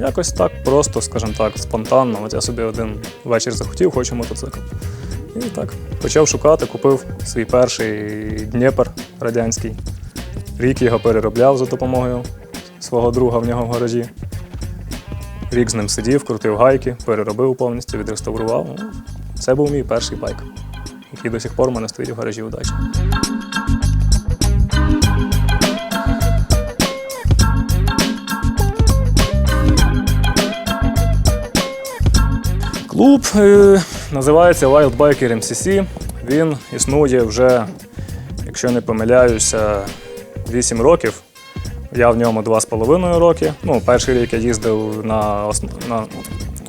Якось так просто, скажімо так, спонтанно. От я собі один вечір захотів, хочу мотоцикл. І так почав шукати, купив свій перший Дніпр радянський. Рік його переробляв за допомогою свого друга в нього в гаражі. Рік з ним сидів, крутив гайки, переробив повністю, відреставрував. Ну, Це був мій перший байк, який до сих пор у мене стоїть в гаражі удачі. Клуб е, називається Wild Biker MCC. Він існує вже, якщо не помиляюся, 8 років. Я в ньому 2,5 роки. Ну, перший рік я їздив на, на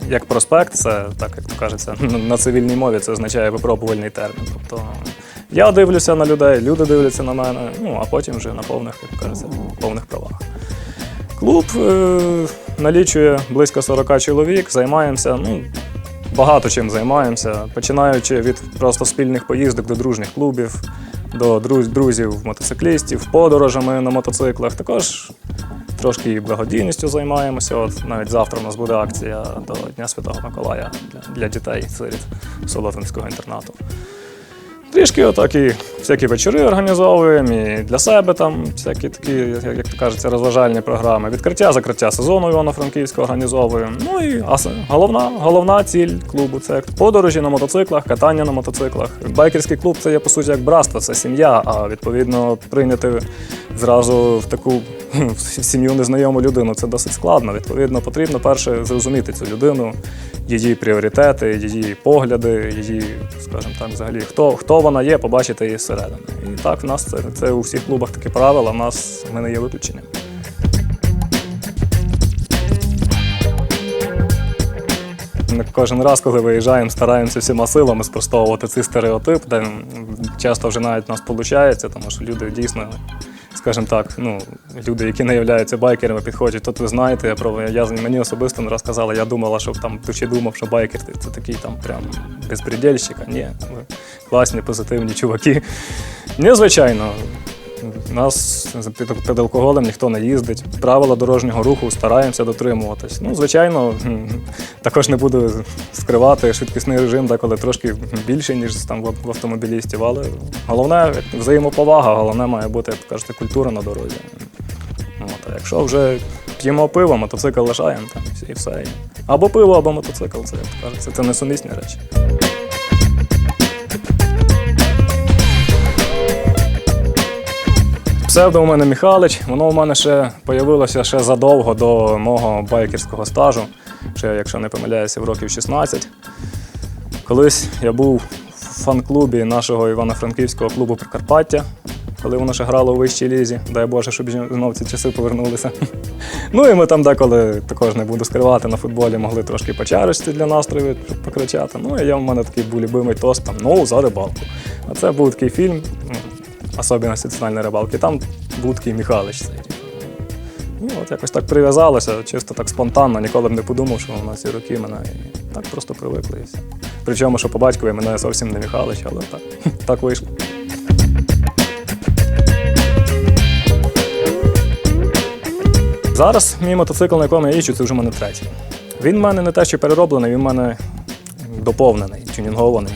як проспект, це так як кажеться, на цивільній мові це означає випробувальний термін. Тобто я дивлюся на людей, люди дивляться на мене, ну а потім вже на повних, як кажеться, повних правах. Клуб е, налічує близько 40 чоловік, займаємося. Ну, багато чим займаємося, починаючи від просто спільних поїздок до дружніх клубів, до друзів мотоциклістів, подорожами на мотоциклах. Також трошки і благодійністю займаємося. От навіть завтра у нас буде акція до Дня Святого Миколая для, дітей сиріт Солотинського інтернату. Трішки отак і всякі вечори організовуємо, і для себе там всякі такі, як то кажеться, розважальні програми. Відкриття, закриття сезону Івано-Франківського організовуємо. Ну і головна, головна ціль клубу це подорожі на мотоциклах, катання на мотоциклах. Байкерський клуб це є по суті як братство, це сім'я. А відповідно прийняти зразу в таку в сім'ю незнайому людину це досить складно. Відповідно, потрібно перше зрозуміти цю людину, її пріоритети, її погляди, її, скажімо так, взагалі, хто, хто вона є, побачити її зсередини. І так, в нас це, це у всіх клубах такі правила, в нас ми не є виключенням. Ми кожен раз, коли виїжджаємо, стараємося всіма силами спростовувати цей стереотип, де часто вже навіть у нас виходить, тому що люди дійсно, скажімо так, ну, люди, які не являються байкерами, підходять, тут ви знаєте, я про я мені особисто не розказала. я думала, що там ще думав, що байкер це такий там прям безпредельщик, а ні, ви класні, позитивні чуваки. Ні, звичайно. Нас під, алкоголем ніхто не їздить. Правила дорожнього руху стараємося дотримуватись. Ну, звичайно, також не буду скривати швидкісний режим, деколи трошки більше, ніж там в автомобілістів. Але головне взаємоповага, головне має бути, як кажете, культура на дорозі. От, а якщо вже п'ємо пиво, мотоцикл лишаємо там і все. Або пиво, або мотоцикл. Це як то кажеться, це несумісні речі. Псевдо у мене Михалич, воно у мене ще появилося ще задовго до мого байкерського стажу, ще, якщо не помиляюся, в років 16. Колись я був в фан-клубі нашого Івано-Франківського клубу Прикарпаття, коли воно ще грало у вищій лізі. Дай Боже, щоб знов ці часи повернулися. Ну і ми там деколи також не буду скривати на футболі, могли трошки почарочці для настрою покричати. Ну і я в мене такий був любимий тост там ну за рибалку. А це був такий фільм, особливості національної рибалки. Там був такий Михалич. Цей. Ну, от якось так прив'язалося, чисто так спонтанно, ніколи б не подумав, що на ці роки мене і так просто привикли. Причому, що по батькові мене зовсім не Михалич, але так, так вийшло. Зараз мій мотоцикл, на якому я їжджу, це вже в мене третій. Він в мене не те, що перероблений, він в мене доповнений, тюнінгований,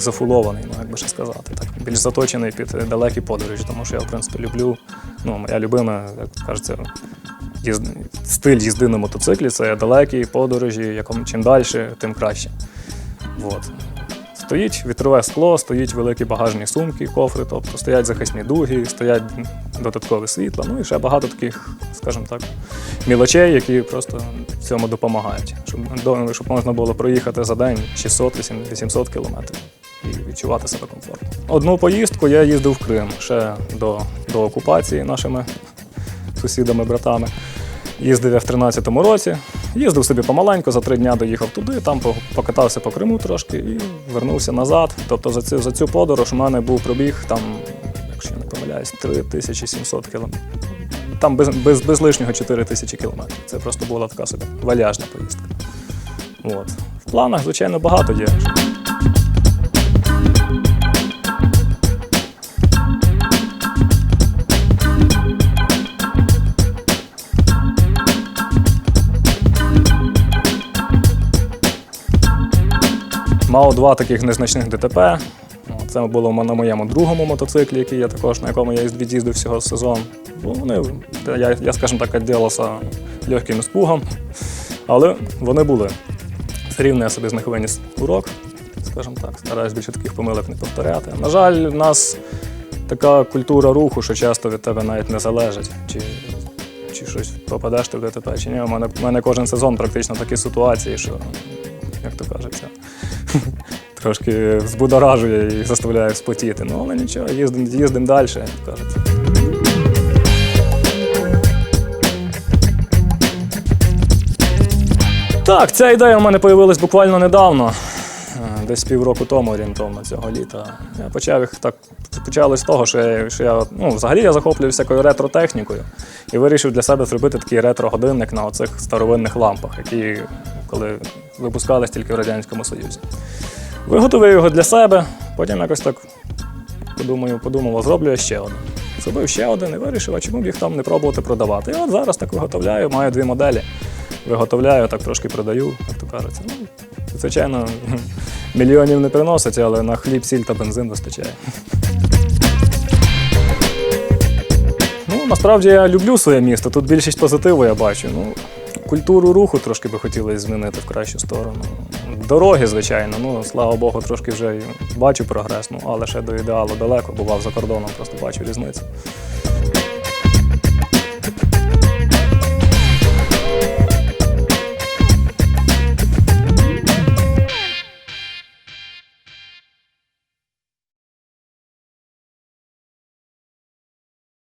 зафулований, ну як би ще сказати. Так, більш заточений під далекі подорожі, тому що я, в принципі, люблю. Ну, моя любима, як кажеться, їзд... стиль їзди на мотоциклі це далекі подорожі, якому чим далі, тим краще. Вот. Стоїть вітрове скло, стоїть великі багажні сумки, кофри, тобто стоять захисні дуги, стоять додаткове світло, ну і ще багато таких, скажімо так, мілочей, які просто в цьому допомагають, щоб, щоб можна було проїхати за день 600-800 кілометрів відчувати себе комфортно. Одну поїздку я їздив в Крим ще до, до окупації нашими сусідами, братами. Їздив я в 13-му році, їздив собі помаленьку, за три дня доїхав туди, там покатався по Криму трошки і вернувся назад. Тобто за цю, за цю подорож у мене був пробіг там, якщо я не помиляюсь, 3700 кілометрів. Там без, без, без лишнього 4 тисячі кілометрів. Це просто була така собі валяжна поїздка. От. В планах, звичайно, багато є. Мав два таких незначних ДТП. Ну, Це було на моєму другому мотоциклі, який я також, на якому я від'їздив всього сезон. Вони, я, я скажімо так, відділився легким іспугом, але вони були. Все рівно я собі з них виніс урок, скажімо так, стараюсь більше таких помилок не повторяти. На жаль, в нас така культура руху, що часто від тебе навіть не залежить, чи, чи щось попадеш ти в ДТП, чи ні. У мене, у мене кожен сезон практично такі ситуації, що, як то кажеться, трошки збудоражує і заставляє спотіти. Ну, але нічого, їздимо їздим далі, то. Так, ця ідея у мене з'явилась буквально недавно, е, десь півроку тому орієнтовно цього літа. Я почав їх так. Почалось з того, що я, що я ну, взагалі я захоплююся всякою ретро-технікою і вирішив для себе зробити такий ретро-годинник на оцих старовинних лампах, які коли випускались тільки в Радянському Союзі. Виготовив його для себе, потім якось так подумаю, подумав, зроблю я ще один. Зробив ще один і вирішив, а чому б їх там не пробувати продавати. І от зараз так виготовляю, маю дві моделі. Виготовляю, так трошки продаю, як то кажеться. Ну, звичайно, мільйонів не приносить, але на хліб, сіль та бензин вистачає. Ну, насправді я люблю своє місто. Тут більшість позитиву я бачу. Ну, культуру руху трошки би хотілося змінити в кращу сторону. Дороги, звичайно, ну слава Богу, трошки вже бачу прогрес, ну але ще до ідеалу далеко, бував за кордоном, просто бачу різницю.